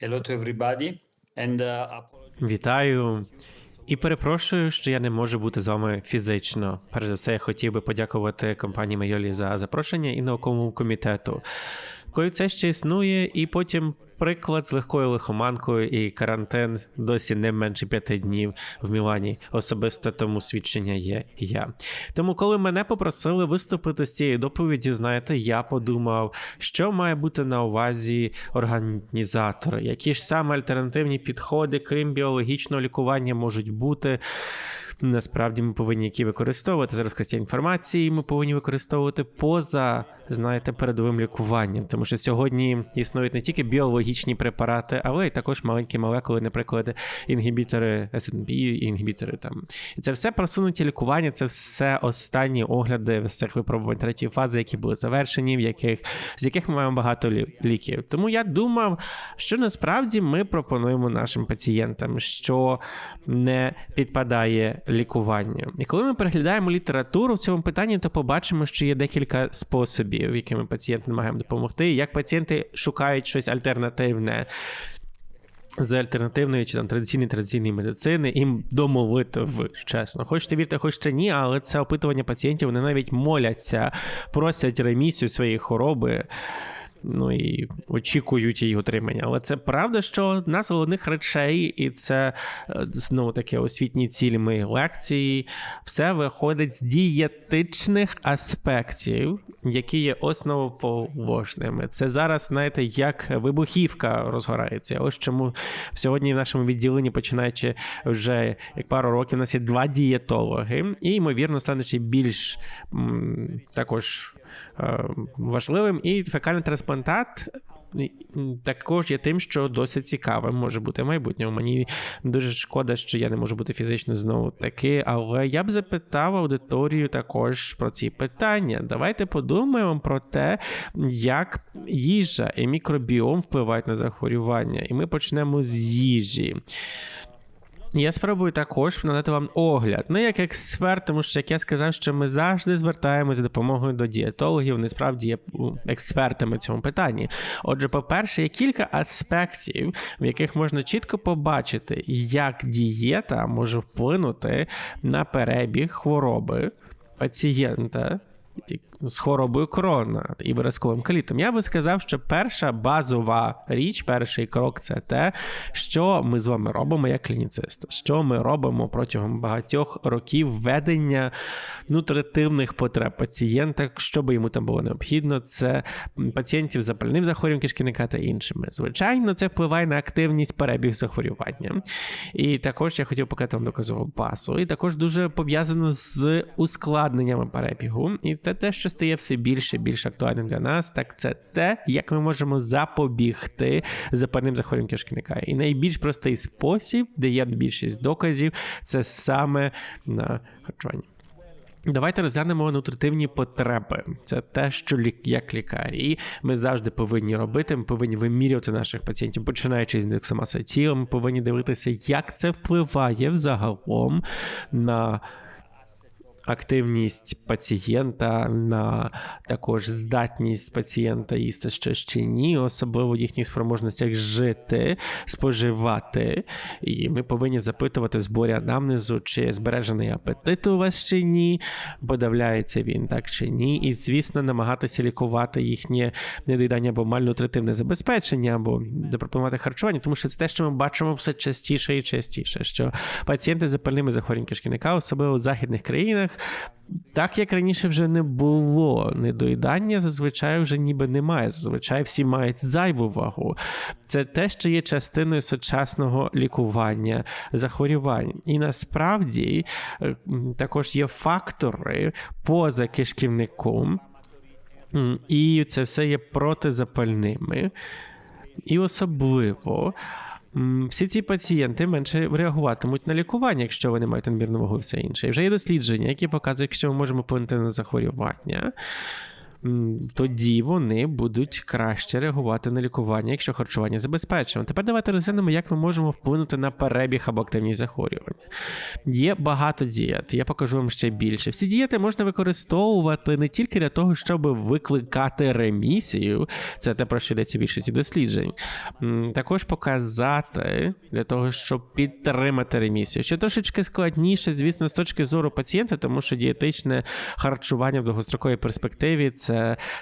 Hello to everybody, and uh. Вітаю і перепрошую, що я не можу бути з вами фізично. Перш за все, я хотів би подякувати компанії Майолі за запрошення і науковому комітету. Коли це ще існує, і потім приклад з легкою лихоманкою і карантин досі не менше п'яти днів в Мілані. Особисто тому свідчення є я. Тому, коли мене попросили виступити з цією доповіддю, знаєте, я подумав, що має бути на увазі організатори, які ж саме альтернативні підходи, крім біологічного лікування, можуть бути. Насправді ми повинні які використовувати за розкриття інформації. Ми повинні використовувати поза, знаєте, передовим лікуванням, тому що сьогодні існують не тільки біологічні препарати, але й також маленькі молекули, наприклад, інгібітори СНП, інгібітори там. І це все просунуті лікування, це все останні огляди всіх випробувань третьої фази, які були завершені, в яких з яких ми маємо багато лі- ліків. Тому я думав, що насправді ми пропонуємо нашим пацієнтам, що не підпадає лікуванню. І коли ми переглядаємо літературу в цьому питанні, то побачимо, що є декілька способів, якими пацієнтам намагаємо допомогти, як пацієнти шукають щось альтернативне. З альтернативної чи там традиційної традиційної медицини їм домолитв, чесно. Хочете вірте, хочете ні, але це опитування пацієнтів, вони навіть моляться, просять ремісію своєї хвороби. Ну і очікують її отримання. Але це правда, що одна з головних речей, і це е, знову таки освітні цілі моєї лекції, все виходить з дієтичних аспектів, які є основоположними. Це зараз, знаєте, як вибухівка розгорається. Ось чому сьогодні в нашому відділенні, починаючи вже як пару років, у нас є два дієтологи, і ймовірно стане ще більш також важливим. І фекальний трансплантат. Також є тим, що досить цікавим може бути в майбутньому. Мені дуже шкода, що я не можу бути фізично знову таки, але я б запитав аудиторію також про ці питання. Давайте подумаємо про те, як їжа і мікробіом впливають на захворювання. І ми почнемо з їжі. Я спробую також надати вам огляд, не як експерт, тому що як я сказав, що ми завжди звертаємося за допомогою до дієтологів, вони справді є експертами в цьому питанні. Отже, по-перше, є кілька аспектів, в яких можна чітко побачити, як дієта може вплинути на перебіг хвороби пацієнта з хворобою корона і виразковим колітом. Я би сказав, що перша базова річ, перший крок це те, що ми з вами робимо як клініцисти, що ми робимо протягом багатьох років ведення нутритивних потреб пацієнта, що би йому там було необхідно, це пацієнтів з запальним захворюванням кишківника та іншими. Звичайно, це впливає на активність перебіг захворювання. І також я хотів показати вам доказову базу, і також дуже пов'язано з ускладненнями перебігу. І це те, що стає все більше і більш актуальним для нас, так це те, як ми можемо запобігти запальним захворюванням кишківника. І найбільш простий спосіб, де є більшість доказів, це саме на харчуванні. Давайте розглянемо нутритивні потреби. Це те, що лік, як лікарі ми завжди повинні робити. Ми повинні вимірювати наших пацієнтів, починаючи з індексу маси тіла. Ми повинні дивитися, як це впливає взагалом на. Активність пацієнта на також здатність пацієнта їсти щось чи ні, особливо в їхніх спроможностях жити, споживати. І ми повинні запитувати зборі анамнезу, чи збережений апетит у вас чи ні, подавляється він так чи ні. І, звісно, намагатися лікувати їхнє недоїдання або мальнутритивне забезпечення, або запропонувати харчування, тому що це те, що ми бачимо все частіше і частіше, що пацієнти з запальними захворюваннями кишківника, особливо в західних країнах. Так як раніше вже не було недоїдання, зазвичай вже ніби немає. Зазвичай всі мають зайву вагу. Це те, що є частиною сучасного лікування захворювань. І насправді е, також є фактори поза кишківником, і це все є протизапальними. І особливо. Всі ці пацієнти менше реагуватимуть на лікування, якщо вони мають надмірну вагу і все інше. І вже є дослідження, які показують, якщо ми можемо вплинути на захворювання, тоді вони будуть краще реагувати на лікування, якщо харчування забезпечено. Тепер давайте розглянемо, як ми можемо вплинути на перебіг або активність захворювання. Є багато дієт, я покажу вам ще більше. Всі дієти можна використовувати не тільки для того, щоб викликати ремісію, це те, про що йдеться в більшості досліджень. Також показати для того, щоб підтримати ремісію. Що трошечки складніше, звісно, з точки зору пацієнта, тому що дієтичне харчування в довгостроковій перспективі це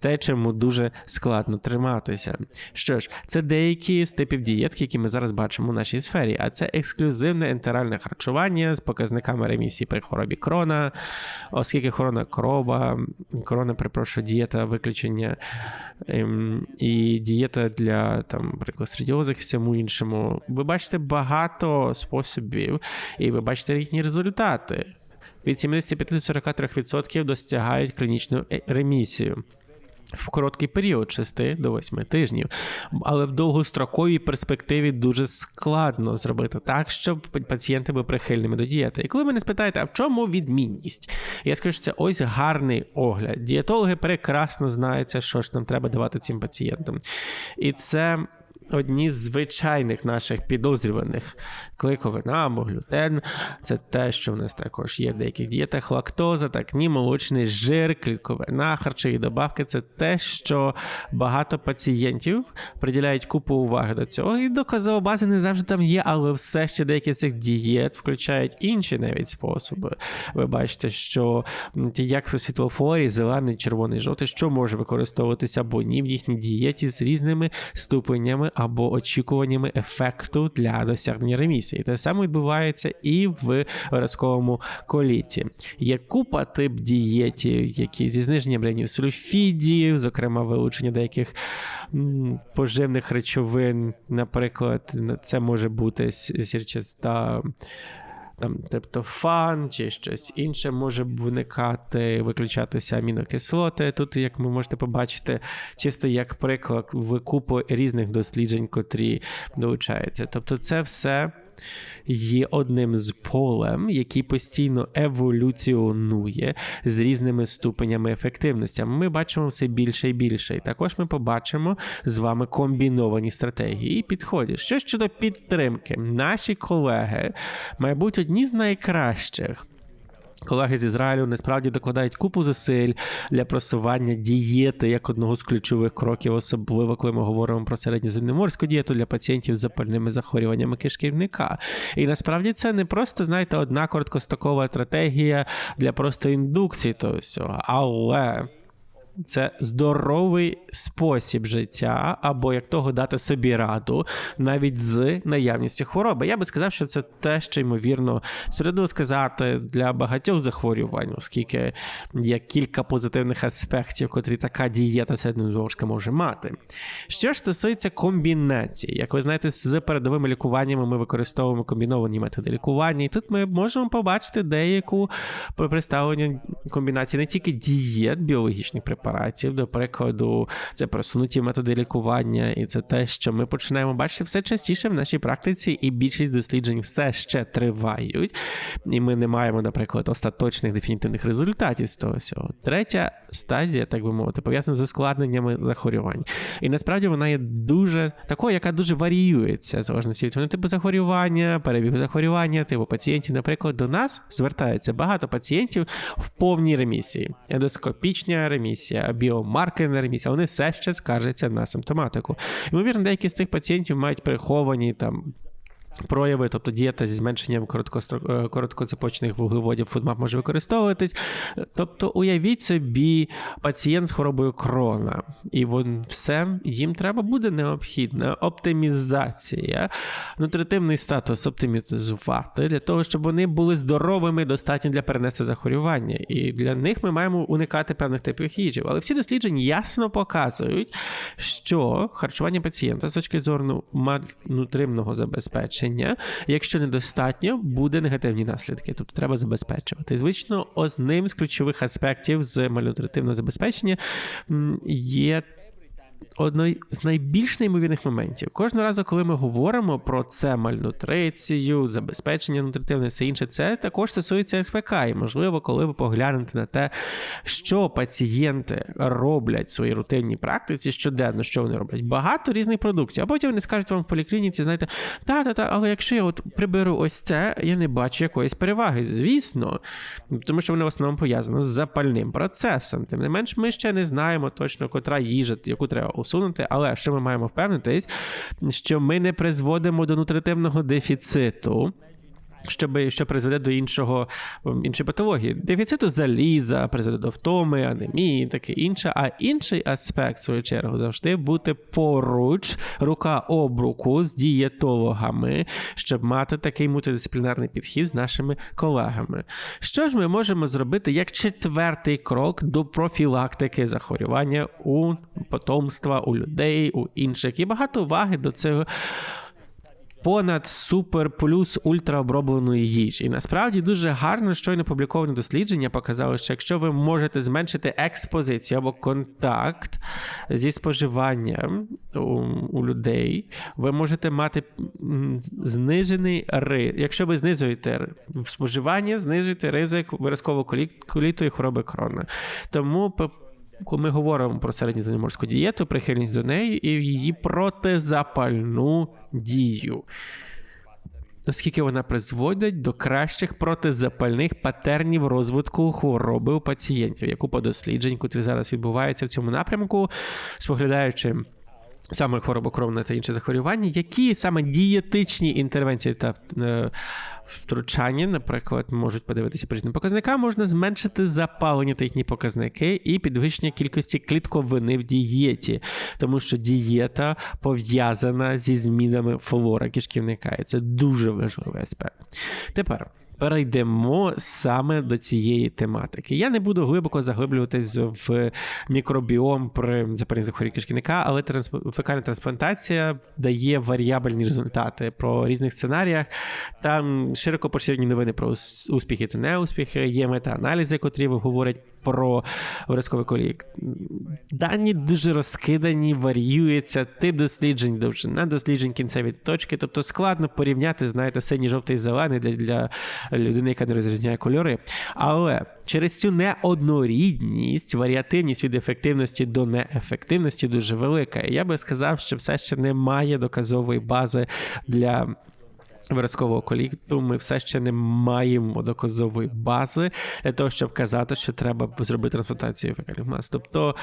те, чому дуже складно триматися. Що ж, це деякі з типів дієтки, які ми зараз бачимо у нашій сфері, а це ексклюзивне ентеральне харчування з показниками ремісії при хворобі крона, оскільки хворона крова, крона, перепрошую, дієта виключення ем, і дієта для там, наприклад, і всьому іншому. Ви бачите багато способів, і ви бачите їхні результати. Від 75-43% досягають клінічну е- ремісію. В короткий період 6 до 8 тижнів, але в довгостроковій перспективі дуже складно зробити так, щоб пацієнти були прихильними до дієти. І коли мене спитаєте, а в чому відмінність? Я скажу, що це ось гарний огляд. Дієтологи прекрасно знаються, що ж нам треба давати цим пацієнтам. І це одні з звичайних наших підозрюваних клейковина або глютен. Це те, що в нас також є в деяких дієтах лактоза, так ні, молочний жир, клітковина, харчові добавки. Це те, що багато пацієнтів приділяють купу уваги до цього. І доказова база не завжди там є, але все ще деякі з цих дієт включають інші навіть способи. Ви бачите, що ті, як у світлофорі, зелений, червоний, жовтий, що може використовуватися або ні в їхній дієті з різними ступенями або очікуваннями ефекту для досягнення ремісії. Те саме відбувається і в виразковому коліті. Є купа тип дієтів, які зі зниженням рівнів сульфідів, зокрема вилучення деяких поживних речовин. Наприклад, це може бути сірчаста там триптофан чи щось інше може виникати, виключатися амінокислоти. Тут, як ви можете побачити, чисто як приклад в різних досліджень, котрі долучаються. Тобто, це все. Є одним з полем, який постійно еволюціонує з різними ступенями ефективності. Ми бачимо все більше і більше. І також ми побачимо з вами комбіновані стратегії і підходи. Що щодо підтримки, наші колеги, мабуть, одні з найкращих. Колеги з Ізраїлю насправді докладають купу зусиль для просування дієти як одного з ключових кроків, особливо коли ми говоримо про середньоземноморську дієту для пацієнтів з запальними захворюваннями кишківника. І насправді це не просто, знаєте, одна короткостокова стратегія для просто індукції того всього, але. Це здоровий спосіб життя, або як того дати собі раду, навіть з наявністю хвороби. Я би сказав, що це те, що ймовірно справедливо сказати для багатьох захворювань, оскільки є кілька позитивних аспектів, котрі така дієта середньозорська може мати. Що ж стосується комбінації, як ви знаєте, з передовими лікуваннями ми використовуємо комбіновані методи лікування, і тут ми можемо побачити деяку представлення комбінації не тільки дієт біологічних препаратів, до прикладу, це просунуті методи лікування, і це те, що ми починаємо бачити все частіше в нашій практиці, і більшість досліджень все ще тривають, і ми не маємо, наприклад, остаточних дефінітивних результатів з того всього. Третя стадія, так би мовити, пов'язана з ускладненнями захворювань. І насправді вона є дуже такою, яка дуже варіюється в залежності від типу захворювання, перебігу захворювання, типу пацієнтів. Наприклад, до нас звертаються багато пацієнтів в повній ремісії, ендоскопічна ремісія, біомаркерна ремісія. Вони все ще скаржаться на симптоматику. Ймовірно, деякі з цих пацієнтів мають приховані там. Прояви, тобто дієта зі зменшенням короткоцепочних вуглеводів фудмап може використовуватись. Тобто, уявіть собі пацієнт з хворобою крона, і вон все їм треба буде необхідна оптимізація, нутритивний статус оптимізувати для того, щоб вони були здоровими, достатньо для перенести захворювання. І для них ми маємо уникати певних типів їжі. Але всі дослідження ясно показують, що харчування пацієнта з точки зору нутримного забезпечення, якщо недостатньо, буде негативні наслідки. Тобто треба забезпечувати. І, звично, одним з ключових аспектів з мальнутритивного забезпечення є одної з найбільш неймовірних моментів. Кожного разу, коли ми говоримо про це мальнутрицію, забезпечення нутритивне, все інше, це також стосується СПК. І можливо, коли ви поглянете на те, що пацієнти роблять в своїй рутинній практиці щоденно, що вони роблять, багато різних продуктів. А потім вони скажуть вам в поліклініці, знаєте, та-та-та, але якщо я от приберу ось це, я не бачу якоїсь переваги. Звісно, тому що воно в основному пов'язано з запальним процесом. Тим не менш, ми ще не знаємо точно, котра їжа, яку треба усунути, але що ми маємо впевнитись, що ми не призводимо до нутритивного дефіциту. Щоб що призведе до іншого іншої патології, дефіциту заліза, призведе до втоми, анемії, таке інше. А інший аспект, в свою чергу, завжди бути поруч, рука об руку з дієтологами, щоб мати такий мультидисциплінарний підхід з нашими колегами. Що ж ми можемо зробити як четвертий крок до профілактики захворювання у потомства, у людей, у інших, і багато уваги до цього понад супер плюс ультраобробленої їжі. І насправді дуже гарно щойно опубліковане дослідження показало, що якщо ви можете зменшити експозицію або контакт зі споживанням у, у людей, ви можете мати знижений ризик. Якщо ви знизуєте споживання, знижуєте ризик виразкового коліту і хвороби крона. Тому коли ми говоримо про середньоземноморську дієту, прихильність до неї і її протизапальну дію. Оскільки вона призводить до кращих протизапальних патернів розвитку хвороби у пацієнтів, яку по досліджень, котрі зараз відбуваються в цьому напрямку, споглядаючи саме хворобокровне та інші захворювання, які саме дієтичні інтервенції та е, втручання, наприклад, можуть подивитися по показника, можна зменшити запалення та їхні показники і підвищення кількості клітковини в дієті, тому що дієта пов'язана зі змінами флора кишківника, і це дуже важливий аспект. Тепер. Перейдемо саме до цієї тематики. Я не буду глибоко заглиблюватись в мікробіом при запаленні захворювання кишківника, але фекальна трансплантація дає варіабельні результати про різних сценаріях. Там широко поширені новини про успіхи та неуспіхи, є мета-аналізи, котрі говорять про виразковий колік. Дані дуже розкидані, варіюється тип досліджень, довжина досліджень, кінцеві точки. Тобто складно порівняти, знаєте, синій, жовтий, зелений для, для людини, яка не розрізняє кольори. Але через цю неоднорідність, варіативність від ефективності до неефективності дуже велика. І я би сказав, що все ще немає доказової бази для. Виразкового колікту ми все ще не маємо доказової бази для того, щоб казати, що треба зробити трансплантацію фекальних мас. Тобто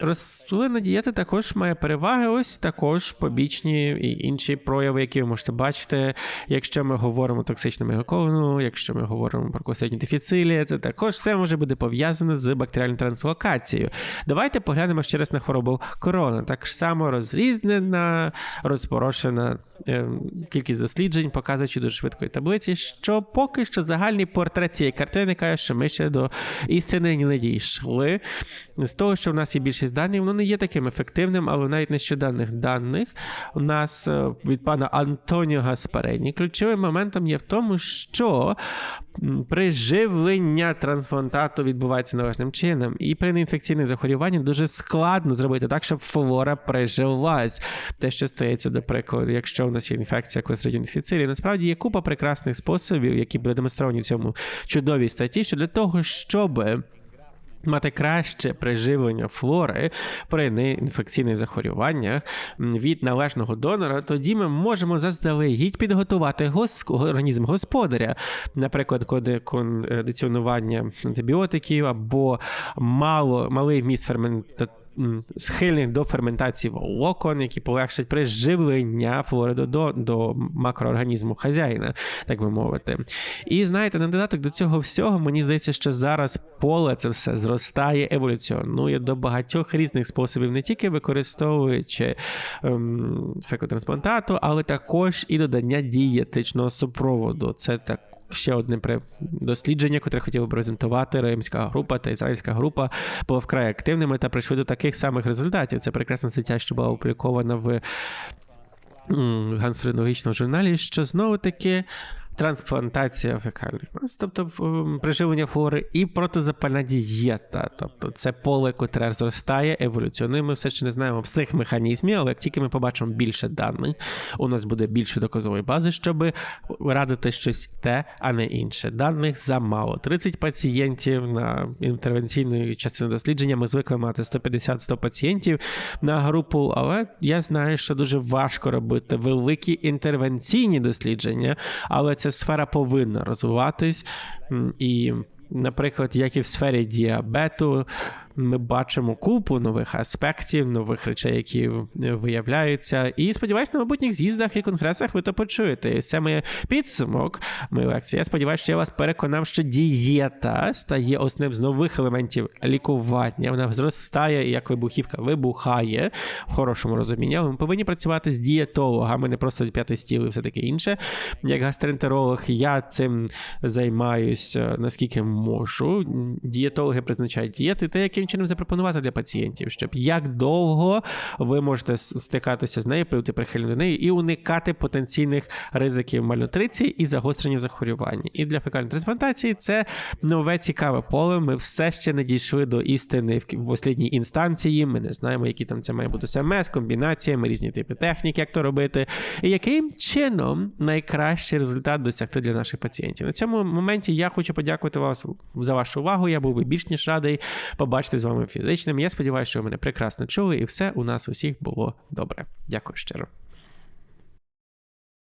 рослинна дієта також має переваги, ось також побічні і інші прояви, які ви можете бачити. Якщо ми говоримо токсичну мегаковину, якщо ми говоримо про костетні дефіцилі, це також все може бути пов'язане з бактеріальною транслокацією. Давайте поглянемо ще раз на хворобу корона. Так само розрізнена, розпорошена ем, кількість досліджень, показуючи дуже швидкої таблиці, що поки що загальний портрет цієї картини каже, що ми ще до істини не дійшли. З того, що в нас є більшість даних, воно не є таким ефективним, але навіть нещодавних даних у нас е, від пана Антоніо Гаспарені ключовим моментом є в тому, що приживлення трансплантату відбувається належним чином, і при неінфекційних захворюваннях дуже складно зробити так, щоб флора прижилась. Те, що стається, до прикладу, якщо у нас є інфекція кластридіум насправді є купа прекрасних способів, які були демонстровані в цьому чудовій статті, що для того, щоби Мати краще приживлення флори при неінфекційних захворюваннях від належного донора, тоді ми можемо заздалегідь підготувати гос... організм господаря, наприклад, коди- кондиціонування антибіотиків або мало, малий вміст фермента... схильних до ферментації волокон, які полегшать приживлення флори до, до макроорганізму хазяїна, так би мовити. І знаєте, на додаток до цього всього, мені здається, що зараз поле це все зростає, еволюціонує до багатьох різних способів, не тільки використовуючи ем, фекотрансплантату, але також і додання дієтичного супроводу. Це так. Ще одне дослідження, хотів би презентувати римська група та ізраїльська група, була вкрай активними та прийшли до таких самих результатів. Це прекрасна стаття, що була опублікована в м, журналі, що знову таки трансплантація фекальних тобто приживлення флори, і протизапальна дієта. Тобто це поле, котре зростає еволюціонує. Ми все ще не знаємо всіх механізмів, але як тільки ми побачимо більше даних, у нас буде більше доказової бази, щоб радити щось те, а не інше. Даних замало. 30 пацієнтів на інтервенційної частини дослідження. Ми звикли мати 150-100 пацієнтів на групу, але я знаю, що дуже важко робити великі інтервенційні дослідження, але сфера повинна розвиватись і. Наприклад, як і в сфері діабету, ми бачимо купу нових аспектів, нових речей, які е, виявляються. І сподіваюся, на майбутніх з'їздах і конгресах ви то почуєте. І це моє підсумок моєї лекції. Я сподіваюся, що я вас переконав, що дієта стає одним з нових елементів лікування. Вона зростає, і як вибухівка вибухає в хорошому розумінні. Але ми повинні працювати з дієтологами, не просто п'ятий стіл і все таке інше. Як гастроентеролог, я цим займаюся наскільки можу. Дієтологи призначають дієти, те, яким чином запропонувати для пацієнтів, щоб як довго ви можете стикатися з нею, бути прихильним до неї і уникати потенційних ризиків мальнутриції і загострення захворювань. І для фекальної трансплантації це нове цікаве поле. Ми все ще не дійшли до істини в останній інстанції. Ми не знаємо, які там це має бути СМС, комбінаціями, різні типи технік, як то робити, і яким чином найкращий результат досягти для наших пацієнтів. На цьому моменті я хочу подякувати вас за вашу увагу. Я був би більш ніж радий побачити з вами фізичним. Я сподіваюся, що ви мене прекрасно чули, і все у нас усіх було добре. Дякую щиро.